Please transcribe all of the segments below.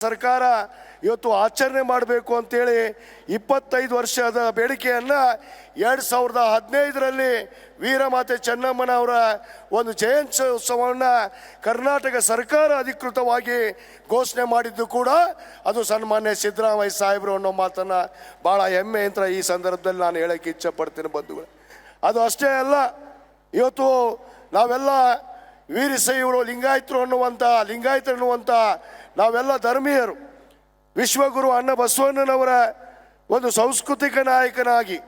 ಸರ್ಕಾರ ಇವತ್ತು ಆಚರಣೆ ಮಾಡಬೇಕು ಅಂತೇಳಿ ಇಪ್ಪತ್ತೈದು ವರ್ಷದ ಬೇಡಿಕೆಯನ್ನು ಎರಡು ಸಾವಿರದ ಹದಿನೈದರಲ್ಲಿ ವೀರಮಾತೆ ಚೆನ್ನಮ್ಮನವರ ಒಂದು ಜಯಂತ್ಯೋತ್ಸವವನ್ನು ಕರ್ನಾಟಕ ಸರ್ಕಾರ ಅಧಿಕೃತವಾಗಿ ಘೋಷಣೆ ಮಾಡಿದ್ದು ಕೂಡ ಅದು ಸನ್ಮಾನ್ಯ ಸಿದ್ದರಾಮಯ್ಯ ಸಾಹೇಬರು ಅನ್ನೋ ಮಾತನ್ನು ಭಾಳ ಹೆಮ್ಮೆ ಅಂತ ಈ ಸಂದರ್ಭದಲ್ಲಿ ನಾನು ಹೇಳೋಕ್ಕೆ ಇಚ್ಛೆ ಪಡ್ತೀನಿ ಬಂಧುಗಳು. ಅದು ಅಷ್ಟೇ ಅಲ್ಲ, ಇವತ್ತು ನಾವೆಲ್ಲ ವೀರಶೈವರು ಲಿಂಗಾಯತರು ಅನ್ನುವಂಥ ಲಿಂಗಾಯತರು ಅನ್ನುವಂಥ ನಾವೆಲ್ಲ ಧರ್ಮೀಯರು. ವಿಶ್ವಗುರು ಅಣ್ಣ ಬಸವಣ್ಣನವರ ಒಂದು ಸಾಂಸ್ಕೃತಿಕ ನಾಯಕನಾಗಿ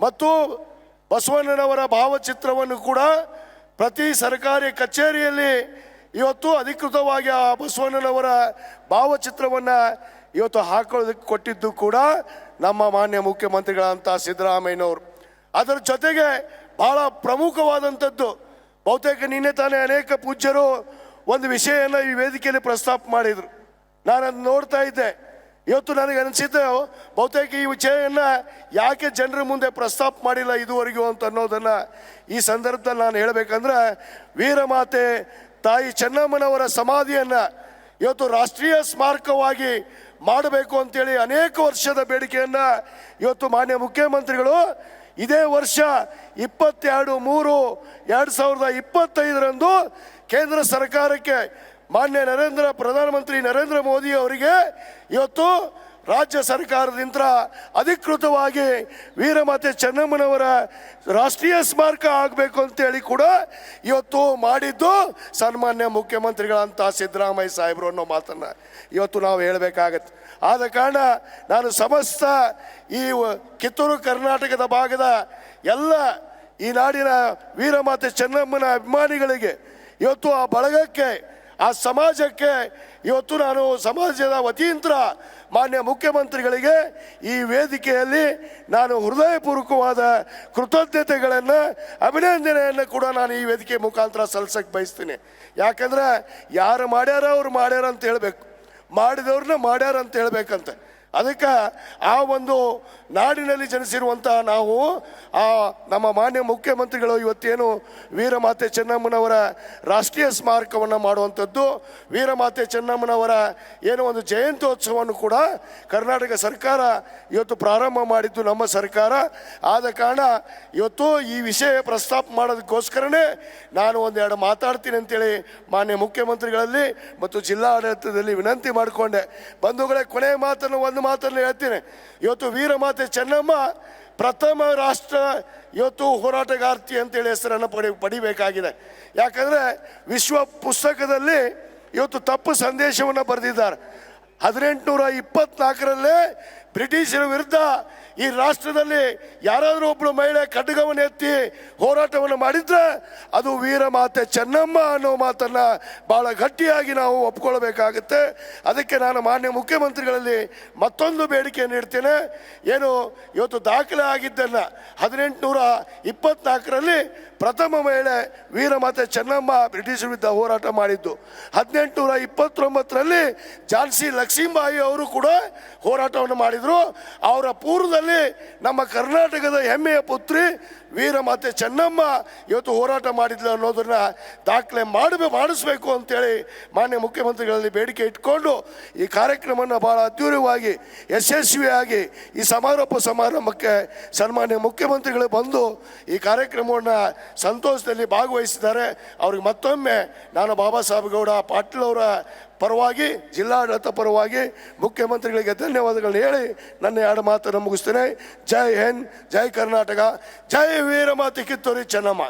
ಮತ್ತು ಬಸವಣ್ಣನವರ ಭಾವಚಿತ್ರವನ್ನು ಕೂಡ ಪ್ರತಿ ಸರ್ಕಾರಿ ಕಚೇರಿಯಲ್ಲಿ ಇವತ್ತು ಅಧಿಕೃತವಾಗಿ ಆ ಬಸವಣ್ಣನವರ ಭಾವಚಿತ್ರವನ್ನು ಇವತ್ತು ಹಾಕೋದಕ್ಕೆ ಕೊಟ್ಟಿದ್ದು ಕೂಡ ನಮ್ಮ ಮಾನ್ಯ ಮುಖ್ಯಮಂತ್ರಿಗಳಂತ ಸಿದ್ದರಾಮಯ್ಯನವರು. ಅದರ ಜೊತೆಗೆ ಬಹಳ ಪ್ರಮುಖವಾದಂಥದ್ದು ಬಹುತೇಕ ನಿನ್ನೆ ತಾನೇ ಅನೇಕ ಪೂಜ್ಯರು ಒಂದು ವಿಷಯನ ಈ ವೇದಿಕೆಯಲ್ಲಿ ಪ್ರಸ್ತಾಪ ಮಾಡಿದರು. ನಾನು ಅದನ್ನ ನೋಡ್ತಾ ಇದ್ದೆ. ಇವತ್ತು ನನಗೆ ಅನಿಸಿದ್ದು ಬಹುತೇಕ ಈ ವಿಷಯವನ್ನು ಯಾಕೆ ಜನರ ಮುಂದೆ ಪ್ರಸ್ತಾಪ ಮಾಡಿಲ್ಲ ಇದುವರೆಗೂ ಅಂತ ಅನ್ನೋದನ್ನ ಈ ಸಂದರ್ಭದಲ್ಲಿ ನಾನು ಹೇಳಬೇಕಂದ್ರೆ ವೀರಮಾತೆ ತಾಯಿ ಚೆನ್ನಮ್ಮನವರ ಸಮಾಧಿಯನ್ನ ಇವತ್ತು ರಾಷ್ಟ್ರೀಯ ಸ್ಮಾರಕವಾಗಿ ಮಾಡಬೇಕು ಅಂತೇಳಿ ಅನೇಕ ವರ್ಷದ ಬೇಡಿಕೆಯನ್ನ ಇವತ್ತು ಮಾನ್ಯ ಮುಖ್ಯಮಂತ್ರಿಗಳು ಇದೇ ವರ್ಷ ಇಪ್ಪತ್ತೆರಡು, ಮೂರು, ಎರಡು ಸಾವಿರದ ಇಪ್ಪತ್ತೈದರಂದು ಕೇಂದ್ರ ಸರ್ಕಾರಕ್ಕೆ ಮಾನ್ಯ ನರೇಂದ್ರ, ಪ್ರಧಾನಮಂತ್ರಿ ನರೇಂದ್ರ ಮೋದಿ ಅವರಿಗೆ ಇವತ್ತು ರಾಜ್ಯ ಸರ್ಕಾರದಿಂದ ಅಧಿಕೃತವಾಗಿ ವೀರಮಾತೆ ಚೆನ್ನಮ್ಮನವರ ರಾಷ್ಟ್ರೀಯ ಸ್ಮಾರಕ ಆಗಬೇಕು ಅಂತೇಳಿ ಕೂಡ ಇವತ್ತು ಮಾಡಿದ್ದು ಸನ್ಮಾನ್ಯ ಮುಖ್ಯಮಂತ್ರಿಗಳಂತ ಸಿದ್ದರಾಮಯ್ಯ ಸಾಹೇಬರು ಅನ್ನೋ ಮಾತನ್ನು ಇವತ್ತು ನಾವು ಹೇಳಬೇಕಾಗತ್ತೆ. ಆದ ಕಾರಣ ನಾನು ಸಮಸ್ತ ಈ ಕಿತ್ತೂರು ಕರ್ನಾಟಕದ ಭಾಗದ ಎಲ್ಲ ಈ ನಾಡಿನ ವೀರಮಾತೆ ಚೆನ್ನಮ್ಮನ ಅಭಿಮಾನಿಗಳಿಗೆ ಇವತ್ತು ಆ ಬಳಗಕ್ಕೆ, ಆ ಸಮಾಜಕ್ಕೆ ಇವತ್ತು ನಾನು ಸಮಾಜದ ವತಿಯಿಂದ ಮಾನ್ಯ ಮುಖ್ಯಮಂತ್ರಿಗಳಿಗೆ ಈ ವೇದಿಕೆಯಲ್ಲಿ ನಾನು ಹೃದಯಪೂರ್ವಕವಾದ ಕೃತಜ್ಞತೆಗಳನ್ನು, ಅಭಿನಂದನೆಯನ್ನು ಕೂಡ ನಾನು ಈ ವೇದಿಕೆ ಮುಖಾಂತರ ಸಲ್ಲಿಸಕ್ಕೆ ಬಯಸ್ತೀನಿ. ಯಾಕಂದ್ರೆ ಯಾರು ಮಾಡ್ಯಾರ ಅವ್ರು ಮಾಡ್ಯಾರ ಅಂತ ಹೇಳಬೇಕು. ಮಾಡಿದವ್ರನ್ನ ಮಾಡ್ಯಾರ ಅಂತ ಹೇಳ್ಬೇಕಂತ. ಅದಕ್ಕೆ ಆ ಒಂದು ನಾಡಿನಲ್ಲಿ ಜನಿಸಿರುವಂತಹ ನಾವು, ಆ ನಮ್ಮ ಮಾನ್ಯ ಮುಖ್ಯಮಂತ್ರಿಗಳು ಇವತ್ತೇನು ವೀರಮಾತೆ ಚೆನ್ನಮ್ಮನವರ ರಾಷ್ಟ್ರೀಯ ಸ್ಮಾರಕವನ್ನು ಮಾಡುವಂಥದ್ದು, ವೀರಮಾತೆ ಚೆನ್ನಮ್ಮನವರ ಏನೋ ಒಂದು ಜಯಂತ್ಯೋತ್ಸವವನ್ನು ಕೂಡ ಕರ್ನಾಟಕ ಸರ್ಕಾರ ಇವತ್ತು ಪ್ರಾರಂಭ ಮಾಡಿದ್ದು ನಮ್ಮ ಸರ್ಕಾರ. ಆದ ಕಾರಣ ಇವತ್ತು ಈ ವಿಷಯ ಪ್ರಸ್ತಾಪ ಮಾಡೋದಕ್ಕೋಸ್ಕರನೇ ನಾನು ಒಂದೆರಡು ಮಾತಾಡ್ತೀನಿ ಅಂತೇಳಿ ಮಾನ್ಯ ಮುಖ್ಯಮಂತ್ರಿಗಳಲ್ಲಿ ಮತ್ತು ಜಿಲ್ಲಾಡಳಿತದಲ್ಲಿ ವಿನಂತಿ ಮಾಡಿಕೊಂಡೆ. ಬಂಧುಗಳೇ ಕೊನೆಯ ಮಾತನ್ನು ಒಂದು ಮಾತನ್ನು ಹೇಳ್ತೀನಿ. ಇವತ್ತು ವೀರಮಾತೆ ಚೆನ್ನಮ್ಮ ಪ್ರಥಮ ರಾಷ್ಟ್ರ ಇವತ್ತು ಹೋರಾಟಗಾರ್ತಿ ಅಂತೇಳಿ ಹೆಸರನ್ನು ಪಡಿ, ಪಡಿಬೇಕಾಗಿದೆ. ಯಾಕಂದರೆ ವಿಶ್ವ ಪುಸ್ತಕದಲ್ಲಿ ಇವತ್ತು ತಪ್ಪು ಸಂದೇಶವನ್ನು ಬರೆದಿದ್ದಾರೆ. ಹದಿನೆಂಟುನೂರ ಇಪ್ಪತ್ನಾಲ್ಕರಲ್ಲೇ ಬ್ರಿಟಿಷರ ವಿರುದ್ಧ ಈ ರಾಷ್ಟ್ರದಲ್ಲಿ ಯಾರಾದರೂ ಒಬ್ಬಳು ಮಹಿಳೆ ಖಡ್ಗವನ್ನು ಎತ್ತಿ ಹೋರಾಟವನ್ನು ಮಾಡಿದ್ರೆ ಅದು ವೀರಮಾತೆ ಚೆನ್ನಮ್ಮ ಅನ್ನೋ ಮಾತನ್ನ ಬಹಳ ಗಟ್ಟಿಯಾಗಿ ನಾವು ಒಪ್ಕೊಳ್ಬೇಕಾಗುತ್ತೆ. ಅದಕ್ಕೆ ನಾನು ಮಾನ್ಯ ಮುಖ್ಯಮಂತ್ರಿಗಳಲ್ಲಿ ಮತ್ತೊಂದು ಬೇಡಿಕೆ ನೀಡ್ತೇನೆ ಏನು ಇವತ್ತು ದಾಖಲೆ ಆಗಿದ್ದನ್ನ ಹದಿನೆಂಟುನೂರ ಇಪ್ಪತ್ನಾಲ್ಕರಲ್ಲಿ ಪ್ರಥಮ ಮಹಿಳೆ ವೀರಮಾತೆ ಚೆನ್ನಮ್ಮ ಬ್ರಿಟಿಷರ ವಿರುದ್ಧ ಹೋರಾಟ ಮಾಡಿದ್ದು. ಹದಿನೆಂಟುನೂರ ಇಪ್ಪತ್ತೊಂಬತ್ತರಲ್ಲಿ ಝಾನ್ಸಿ ಲಕ್ಷ್ಮೀಬಾಯಿ ಅವರು ಕೂಡ ಹೋರಾಟವನ್ನು ಮಾಡಿದರು. ಅವರ ಪೂರ್ವದಲ್ಲಿ ನಮ್ಮ ಕರ್ನಾಟಕದ ಹೆಮ್ಮೆಯ ಪುತ್ರಿ ವೀರಮಾತೆ ಚೆನ್ನಮ್ಮ ಇವತ್ತು ಹೋರಾಟ ಮಾಡಿದ್ಲು ಅನ್ನೋದನ್ನ ದಾಖಲೆ ಮಾಡಬೇ, ಮಾಡಿಸ್ಬೇಕು ಅಂತೇಳಿ ಮಾನ್ಯ ಮುಖ್ಯಮಂತ್ರಿಗಳಲ್ಲಿ ಬೇಡಿಕೆ ಇಟ್ಕೊಂಡು ಈ ಕಾರ್ಯಕ್ರಮವನ್ನು ಬಹಳ ಅದ್ಧೂರವಾಗಿ ಯಶಸ್ವಿಯಾಗಿ ಈ ಸಮಾರೋಪ ಸಮಾರಂಭಕ್ಕೆ ಸನ್ಮಾನ್ಯ ಮುಖ್ಯಮಂತ್ರಿಗಳು ಬಂದು ಈ ಕಾರ್ಯಕ್ರಮವನ್ನು ಸಂತೋಷದಲ್ಲಿ ಭಾಗವಹಿಸಿದ್ದಾರೆ. ಅವ್ರಿಗೆ ಮತ್ತೊಮ್ಮೆ ನಾನು ಬಾಬಾ ಸಾಹೇಬ್ ಗೌಡ ಪಾಟೀಲ್ ಅವರ ಪರವಾಗಿ, ಜಿಲ್ಲಾಡಳಿತ ಪರವಾಗಿ ಮುಖ್ಯಮಂತ್ರಿಗಳಿಗೆ ಧನ್ಯವಾದಗಳನ್ನ ಹೇಳಿ ನನ್ನ ಎರಡು ಮಾತನ್ನು ಮುಗಿಸ್ತೇನೆ. ಜೈ ಹಿಂದ್, ಜೈ ಕರ್ನಾಟಕ, ಜೈ ವೀರಮಾತಿ ಕಿತ್ತೂರಿ ಚೆನ್ನಮ್ಮ.